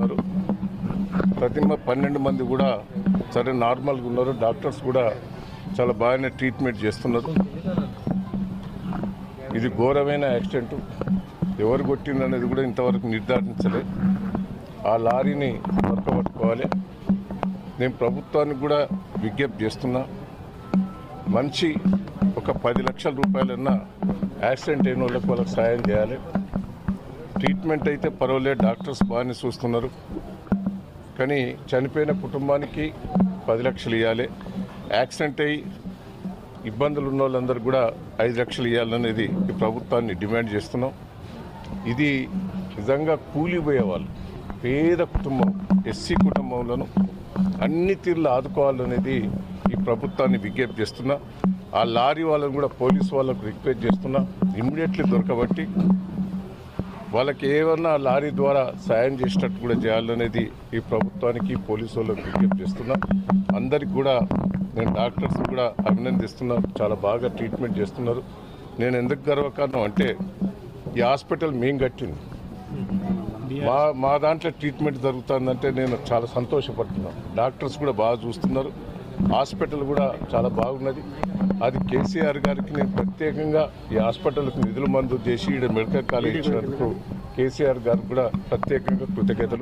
ఉన్నారు. ప్రతి పన్నెండు మంది కూడా సరే నార్మల్గా ఉన్నారు. డాక్టర్స్ కూడా చాలా బాగానే ట్రీట్మెంట్ చేస్తున్నారు. ఇది ఘోరమైన యాక్సిడెంట్. ఎవరు కొట్టింది అనేది కూడా ఇంతవరకు నిర్ధారించలే. ఆ లారీని దొరకబట్టుకోవాలి నేను ప్రభుత్వానికి కూడా విజ్ఞప్తి చేస్తున్నా. మంచి ఒక పది లక్షల రూపాయలన్నా యాక్సిడెంట్ అయిన వాళ్ళకి వాళ్ళకి సాయం చేయాలి. ట్రీట్మెంట్ అయితే పర్వాలేదు. డాక్టర్స్ బాగానే చూస్తున్నారు. కానీ చనిపోయిన కుటుంబానికి పది లక్షలు ఇవ్వాలి యాక్సిడెంట్ అయ్యి ఇబ్బందులు ఉన్న వాళ్ళందరూ కూడా ఐదు లక్షలు ఇవ్వాలనేది ఈ ప్రభుత్వాన్ని డిమాండ్ చేస్తున్నాం. ఇది నిజంగా కూలిపోయే వాళ్ళు పేద కుటుంబం ఎస్సీ కుటుంబంలోను అన్ని తీర్లు ఆదుకోవాలనేది ఈ ప్రభుత్వాన్ని విజ్ఞప్తి చేస్తున్నా. ఆ లారీ వాళ్ళని కూడా పోలీసు వాళ్ళకు రిక్వెస్ట్ చేస్తున్నా. ఇమ్మీడియట్లీ దొరకబట్టి వాళ్ళకి ఏమన్నా లారీ ద్వారా సాయం చేసేటట్టు కూడా చేయాలనేది ఈ ప్రభుత్వానికి పోలీసు వాళ్ళకి విజ్ఞప్తి చేస్తున్నా. అందరికి కూడా నేను డాక్టర్స్ కూడా అభినందిస్తున్నా. చాలా బాగా ట్రీట్మెంట్ చేస్తున్నారు. నేను ఎందుకు గర్వకారణం అంటే ఈ హాస్పిటల్ మేం కట్టింది. మా మా దాంట్లో ట్రీట్మెంట్ జరుగుతుందంటే నేను చాలా సంతోషపడుతున్నాను. డాక్టర్స్ కూడా బాగా చూస్తున్నారు. హాస్పిటల్ కూడా చాలా బాగున్నది. అది కేసీఆర్ గారికి నేను ప్రత్యేకంగా ఈ హాస్పిటల్కి నిధులు మందు చేసి మెడికల్ కాలేజ్ ఇచ్చినందుకు కేసీఆర్ గారికి కూడా ప్రత్యేకంగా కృతజ్ఞతలు.